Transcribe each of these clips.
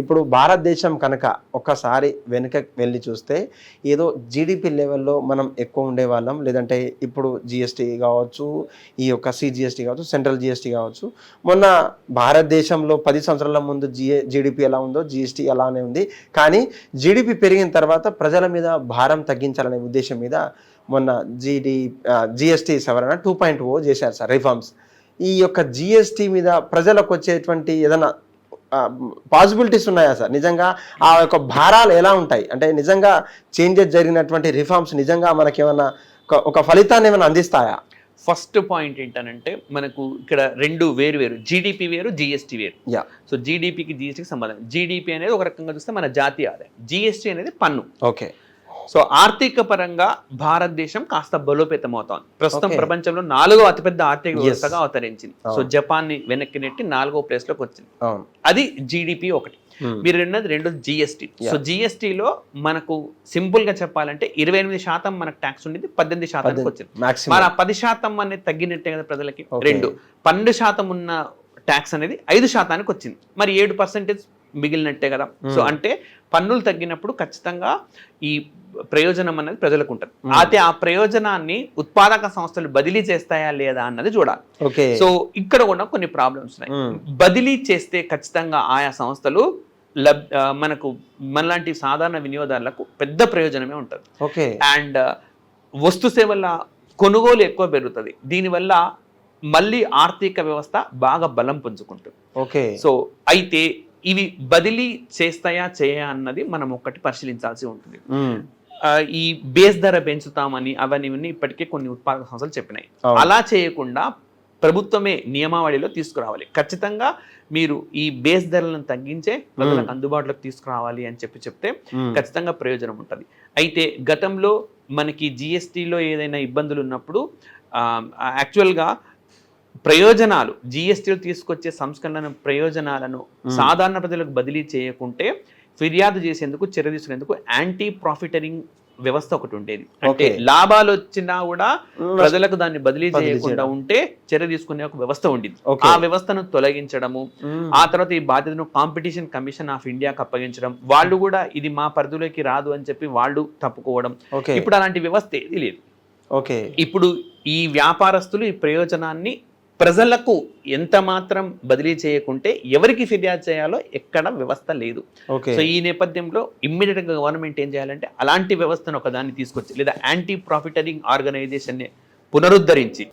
ఇప్పుడు భారతదేశం కనుక ఒక్కసారి వెనుక వెళ్ళి చూస్తే ఏదో జీడిపి లెవెల్లో మనం ఎక్కువ ఉండేవాళ్ళం. లేదంటే ఇప్పుడు జిఎస్టీ కావచ్చు ఈ యొక్క సిజిఎస్టీ కావచ్చు సెంట్రల్ జిఎస్టీ కావచ్చు. మొన్న భారతదేశంలో పది సంవత్సరాల ముందు జిఏ జీడిపి ఎలా ఉందో జిఎస్టీ అలానే ఉంది. కానీ జీడిపి పెరిగిన తర్వాత ప్రజల మీద భారం తగ్గించాలనే ఉద్దేశం మీద మొన్న జీడి జిఎస్టీ సవరణ టూ పాయింట్ ఓ చేశారు సార్ రిఫార్మ్స్. ఈ యొక్క జిఎస్టీ మీద ప్రజలకు వచ్చేటువంటి ఏదైనా పాసిబిలిటీస్ ఉన్నాయా సార్? నిజంగా ఆ యొక్క భారాలు ఎలా ఉంటాయి? అంటే నిజంగా చేంజెస్ జరిగినటువంటి రిఫార్మ్స్ నిజంగా మనకి ఏమైనా ఒక- ఒక ఫలితాన్ని ఏమైనా అందిస్తాయా? ఫస్ట్ పాయింట్ ఏంటనంటే మనకు ఇక్కడ రెండు వేరు వేరు జీడిపి వేరు జిఎస్టీ వేరు. యా సో జీడిపికి జిఎస్టీకి సంబంధం. జీడిపి అనేది ఒక రకంగా చూస్తే మన జాతీయ ఆదాయం. జిఎస్టీ అనేది పన్ను. ఓకే సో ఆర్థిక పరంగా భారతదేశం కాస్త బలోపేతం అవుతోంది ప్రస్తుతం. ప్రపంచంలో నాలుగో అతిపెద్ద ఆర్థిక. వ్యవస్థగా అవతరించింది సో. జపాన్ని వెనక్కి నెట్టి నాలుగో ప్లేస్లోకి వచ్చింది అది జీడిపి ఒకటి Hmm. మీరు రెండోది రెండు జిఎస్టీ సో. జిఎస్టీలో మనకు సింపుల్గా చెప్పాలంటే ఇరవై ఎనిమిది శాతం మనకు ట్యాక్స్ ఉండేది పద్దెనిమిది శాతానికి వచ్చింది ఆ పది శాతం అనేది తగ్గినట్టే కదా ప్రజలకి. రెండు పన్నెండు శాతం ఉన్న ట్యాక్స్ అనేది ఐదు శాతానికి వచ్చింది మరి ఏడు పర్సెంటేజ్ మిగిలినట్టే కదా. సో. అంటే పన్నులు తగ్గినప్పుడు ఖచ్చితంగా ఈ ప్రయోజనం అనేది ప్రజలకు ఉంటుంది. అయితే ఆ ప్రయోజనాన్ని ఉత్పాదక సంస్థలు బదిలీ చేస్తాయా లేదా అన్నది చూడాలి. ఓకే. సో ఇక్కడ కూడా కొన్ని ప్రాబ్లమ్స్ ఉన్నాయి. బదిలీ చేస్తే ఖచ్చితంగా ఆయా సంస్థలు లబ్ మనకు మనలాంటి సాధారణ వినియోగదారులకు పెద్ద ప్రయోజనమే ఉంటుంది. ఓకే. అండ్ వస్తు సేవల కొనుగోలు ఎక్కువ పెరుగుతుంది. దీనివల్ల మళ్ళీ ఆర్థిక వ్యవస్థ బాగా బలం పుంజుకుంటుంది. ఓకే. సో అయితే ఇవి బదిలీ చేస్తాయా చేయా అన్నది మనం ఒక్కటి పరిశీలించాల్సి ఉంటుంది. ఈ బేస్ ధర పెంచుతామని అవన్నీ ఇప్పటికే కొన్ని ఉత్పాదక సంస్థలు చెప్పినాయి. అలా చేయకుండా ప్రభుత్వమే నియమావళిలో తీసుకురావాలి. ఖచ్చితంగా మీరు ఈ బేస్ ధరలను తగ్గించే ప్రజలకు అందుబాటులోకి తీసుకురావాలి అని చెప్పి చెప్తే. ఖచ్చితంగా ప్రయోజనం ఉంటుంది. అయితే గతంలో మనకి జిఎస్టీలో ఏదైనా ఇబ్బందులు ఉన్నప్పుడు యాక్చువల్గా ప్రయోజనాలు జిఎస్టీలో తీసుకొచ్చే సంస్కరణ ప్రయోజనాలను సాధారణ ప్రజలకు బదిలీ చేయకుంటే ఫిర్యాదు చేసేందుకు చర్య తీసుకునేందుకు యాంటీ ప్రాఫిటరింగ్ వ్యవస్థ ఒకటి ఉండేది అంటే. లాభాలు వచ్చినా కూడా. ప్రజలకు దాన్ని బదిలీ చేయకుండా. ఉంటే చర్య తీసుకునే ఒక వ్యవస్థ ఉండేది. ఆ వ్యవస్థను తొలగించడము. ఆ తర్వాత ఈ బాధ్యతను కాంపిటీషన్ కమిషన్ ఆఫ్ ఇండియాకి అప్పగించడం వాళ్ళు కూడా ఇది మా పరిధిలోకి రాదు అని చెప్పి వాళ్ళు తప్పుకోవడం ఇప్పుడు అలాంటి వ్యవస్థ ఏది లేదు ఓకే ఇప్పుడు ఈ వ్యాపారస్తులు ఈ ప్రయోజనాన్ని ప్రజలకు ఎంత మాత్రం బదిలీ చేయకుంటే ఎవరికి ఫిర్యాదు చేయాలో ఎక్కడ వ్యవస్థ లేదు. సో ఈ నేపథ్యంలో ఇమ్మీడియట్గా గవర్నమెంట్ ఏం చేయాలంటే అలాంటి వ్యవస్థను ఒకదాన్ని తీసుకొచ్చి లేదా anti profiteering organisation పునరుద్ధరించి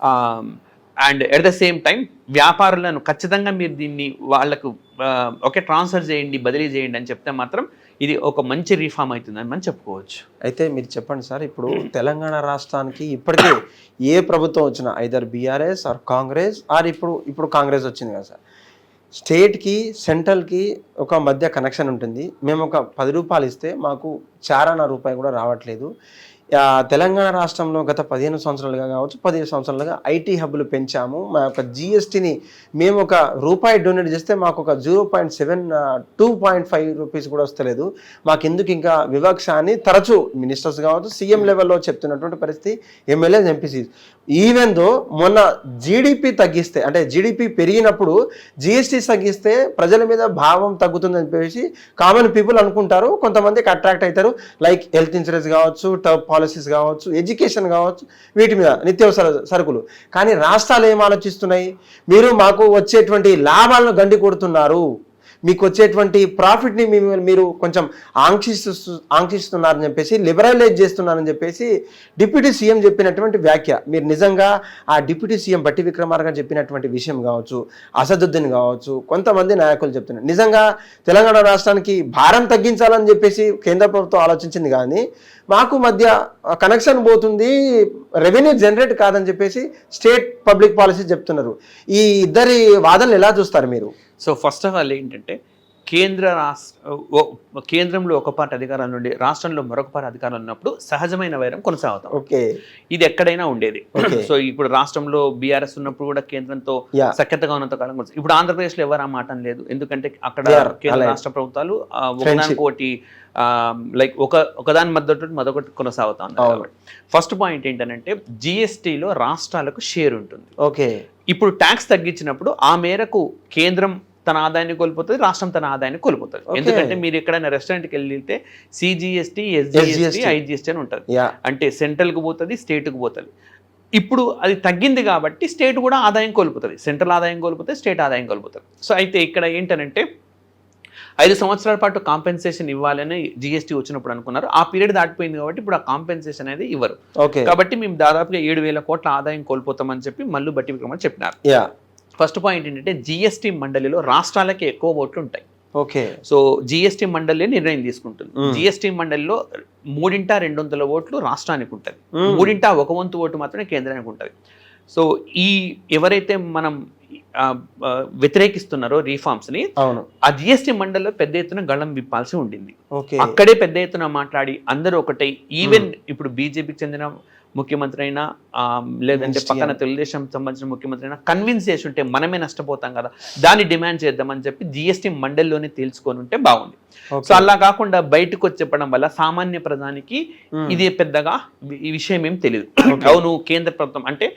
and at the same time వ్యాపారులను ఖచ్చితంగా మీరు దీన్ని వాళ్ళకు ఓకే ఒకే ట్రాన్స్ఫర్ చేయండి బదిలీ చేయండి అని చెప్తే మాత్రం ఇది ఒక మంచి రీఫార్మ్ అవుతుందని మనం చెప్పుకోవచ్చు. అయితే మీరు చెప్పండి సార్ ఇప్పుడు తెలంగాణ రాష్ట్రానికి ఇప్పటికే ఏ ప్రభుత్వం వచ్చినా either BRS or Congress or ఇప్పుడు ఇప్పుడు కాంగ్రెస్ వచ్చింది కదా సార్. స్టేట్కి సెంట్రల్కి ఒక మధ్య కనెక్షన్ ఉంటుంది. మేము ఒక పది రూపాయలు ఇస్తే మాకు చారాన రూపాయి కూడా రావట్లేదు. తెలంగాణ రాష్ట్రంలో గత పదిహేను సంవత్సరాలుగా కావచ్చు పదిహేను సంవత్సరాలుగా ఐటీ హబ్బులు పెంచాము. మా యొక్క జిఎస్టీని మేము ఒక రూపాయి డొనేట్ చేస్తే మాకు ఒక zero point seven two point five rupees కూడా వస్తలేదు. మాకు ఎందుకు ఇంకా వివక్ష అని తరచూ మినిస్టర్స్ కావచ్చు సీఎం లెవెల్లో చెప్తున్నటువంటి పరిస్థితి ఎమ్మెల్యేస్ ఎంపీసీ. ఈవెన్ దో మొన్న జీడిపి తగ్గిస్తే అంటే జీడిపి పెరిగినప్పుడు జిఎస్టీ తగ్గిస్తే ప్రజల మీద భావం తగ్గుతుందని చెప్పేసి కామన్ పీపుల్ అనుకుంటారు. కొంతమందికి అట్రాక్ట్ అవుతారు. లైక్ హెల్త్ ఇన్సూరెన్స్ కావచ్చు టర్ప్ పాలసీస్ కావచ్చు ఎడ్యుకేషన్ కావచ్చు వీటి మీద నిత్యావసర సరుకులు. కానీ రాష్ట్రాలు ఏం ఆలోచిస్తున్నాయి? మీరు మాకు వచ్చేటువంటి లాభాలను గండి కొడుతున్నారు. మీకు వచ్చేటువంటి ప్రాఫిట్ని మీరు కొంచెం ఆంక్షిస్తు ఆంక్షిస్తున్నారని చెప్పేసి లిబరలైజ్ చేస్తున్నారని చెప్పేసి డిప్యూటీ సీఎం చెప్పినటువంటి వ్యాఖ్య. మీరు నిజంగా ఆ డిప్యూటీ సీఎం బట్టి విక్రమార్క చెప్పినటువంటి విషయం కావచ్చు అసదుద్దీన్ కావచ్చు కొంతమంది నాయకులు చెప్తున్నారు. నిజంగా తెలంగాణ రాష్ట్రానికి భారం తగ్గించాలని చెప్పేసి కేంద్ర ప్రభుత్వం ఆలోచించింది కానీ మాకు మధ్య కనెక్షన్ పోతుంది రెవెన్యూ జనరేట్ కాదని చెప్పేసి స్టేట్ పబ్లిక్ పాలసీ చెప్తున్నారు. ఈ ఇద్దరి వాదనలు ఎలా చూస్తారు మీరు? సో ఫస్ట్ ఆఫ్ ఆల్ ఏంటంటే కేంద్ర రాష్ట్ర కేంద్రంలో ఒక పార్టీ అధికారాలు నుండి రాష్ట్రంలో మరొక పార్టీ అధికారాలు ఉన్నప్పుడు సహజమైన వైరం కొనసాగుతాం ఓకే ఇది ఎక్కడైనా ఉండేది. సో ఇప్పుడు రాష్ట్రంలో బీఆర్ఎస్ ఉన్నప్పుడు కూడా కేంద్రంతో. సఖ్యతగా ఉన్నంత కాలం. ఇప్పుడు ఆంధ్రప్రదేశ్లో ఎవరు ఆ మాట లేదు ఎందుకంటే అక్కడ కేంద్ర. రాష్ట్ర ప్రభుత్వాలు. ఒకదానికొకటి లైక్ ఒక ఒకదాని మద్దతు మరొకటి కొనసాగుతా ఉన్నారు. కాబట్టి ఫస్ట్ పాయింట్ ఏంటంటే జిఎస్టీలో రాష్ట్రాలకు షేర్ ఉంటుంది ఓకే ఇప్పుడు ట్యాక్స్ తగ్గించినప్పుడు ఆ మేరకు కేంద్రం తన ఆదాయాన్ని కోల్పోతుంది రాష్ట్రం తన ఆదాయాన్ని కోల్పోతుంది. ఎందుకంటే మీరు ఎక్కడైనా రెస్టారెంట్కి వెళ్తే సిజిఎస్టీ ఎస్జిఎస్టీ. ఐజిఎస్టీ అని ఉంటుంది. అంటే సెంట్రల్కి పోతుంది స్టేట్కి పోతుంది. ఇప్పుడు అది తగ్గింది కాబట్టి స్టేట్ కూడా ఆదాయం కోల్పోతుంది. సెంట్రల్ ఆదాయం కోల్పోతే స్టేట్ ఆదాయం కోల్పోతుంది. సో అయితే ఇక్కడ ఏంటనంటే ఐదు సంవత్సరాల పాటు కాంపెన్సేషన్ ఇవ్వాలని జిఎస్టీ వచ్చినప్పుడు అనుకున్నారు. ఆ పీరియడ్ దాటిపోయింది కాబట్టి ఇప్పుడు ఆ కాంపెన్సేషన్ అనేది ఇవ్వరు. కాబట్టి మేము దాదాపుగా ఏడు వేల కోట్ల ఆదాయం కోల్పోతామని చెప్పి మల్లు బట్టి విక్రమని చెప్పినారు. ఫస్ట్ పాయింట్ ఏంటంటే జిఎస్టీ మండలిలో రాష్ట్రాలకి ఎక్కువ ఓట్లు ఉంటాయి. ఓకే. సో జిఎస్టీ మండలి నిర్ణయం తీసుకుంటుంది. జిఎస్టీ మండలిలో మూడింట రెండు వందల ఓట్లు రాష్ట్రానికి ఉంటుంది. మూడింట ఒక వంతు ఓటు మాత్రమే కేంద్రానికి ఉంటుంది. సో ఈ ఎవరైతే మనం వ్యతిరేకిస్తున్నారో reforms ని అవును. ఆ జిఎస్టీ మండలిలో పెద్ద ఎత్తున గళం విప్పాల్సి ఉండింది. ఓకే. అక్కడే పెద్ద ఎత్తున మాట్లాడి అందరూ ఒకటై ఈవెన్ ఇప్పుడు బీజేపీకి చెందిన ముఖ్యమంత్రి అయినా లేదంటే. పక్కన తెలుగుదేశం సంబంధించిన ముఖ్యమంత్రి అయినా కన్విన్స్ చేసి ఉంటే మనమే నష్టపోతాం కదా దాన్ని డిమాండ్ చేద్దామని చెప్పి జిఎస్టీ మండలిలోనే తేల్చుకొని ఉంటే బాగుంది. సో అలా కాకుండా బయటకు వచ్చి చెప్పడం వల్ల సామాన్య ప్రధానికి మ్మ్. ఇది పెద్దగా ఈ విషయం ఏం తెలియదు. అవును కేంద్ర ప్రభుత్వం అంటే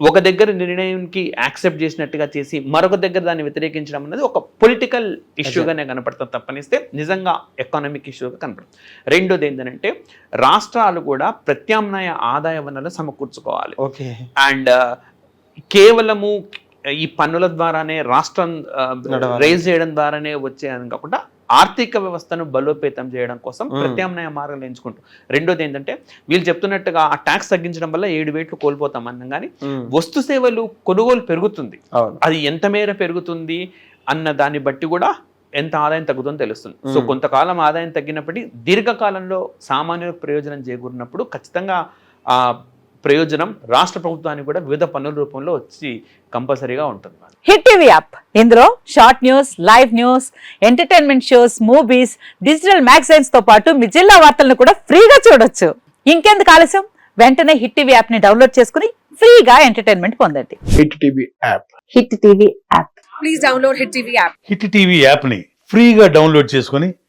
ఒక దగ్గర నిర్ణయానికి యాక్సెప్ట్ చేసినట్టుగా చేసి మరొక దగ్గర దాన్ని వ్యతిరేకించడం అనేది ఒక పొలిటికల్ ఇష్యూగానే కనపడుతుంది తప్పనిస్తే నిజంగా ఎకానమిక్ ఇష్యూగా కనపడుతుంది. రెండోది ఏంటంటే రాష్ట్రాలు కూడా ప్రత్యామ్నాయ ఆదాయ వనరులు సమకూర్చుకోవాలి. ఓకే. అండ్ కేవలము ఈ పన్నుల ద్వారానే రాష్ట్రం. రైజ్ చేయడం ద్వారానే వచ్చేదని కాకుండా ఆర్థిక వ్యవస్థను బలోపేతం చేయడం కోసం. ప్రత్యామ్నాయ మార్గాలు ఎంచుకుంటాం రెండోది ఏంటంటే వీళ్ళు చెప్తున్నట్టుగా ఆ ట్యాక్స్ తగ్గించడం వల్ల ఏడు వేట్లు కోల్పోతాం అన్నాం కానీ. వస్తు సేవలు కొనుగోలు పెరుగుతుంది అది ఎంత మేర పెరుగుతుంది అన్న దాన్ని బట్టి కూడా ఎంత ఆదాయం తగ్గుతుందో తెలుస్తుంది సో. కొంతకాలం ఆదాయం తగ్గినప్పటికీ దీర్ఘకాలంలో సామాన్యులకు ప్రయోజనం చేకూరినప్పుడు ఖచ్చితంగా ఆ ప్రయోజనం రాష్ట్ర ప్రభుత్వానికి కూడా వివిధ పన్నుల రూపంలో వచ్చి కంపల్సరీగా ఉంటుంది హిట్ టీవీ యాప్. ఇందులో short news live news entertainment shows movies digital మ్యాగజైన్స్తో పాటు మీ జిల్లా వార్తలను కూడా ఫ్రీగా చూడొచ్చు. ఇంకెందుకు ఆలస్యం? వెంటనే హిట్ టీవీ యాప్ని డౌన్లోడ్ చేసుకుని ఫ్రీగా ఎంటర్టైన్మెంట్ పొందండి. Hit TV app. Hit TV app. Please download Hit TV app. Hit TV యాప్ని ఫ్రీగా డౌన్లోడ్ చేసుకొని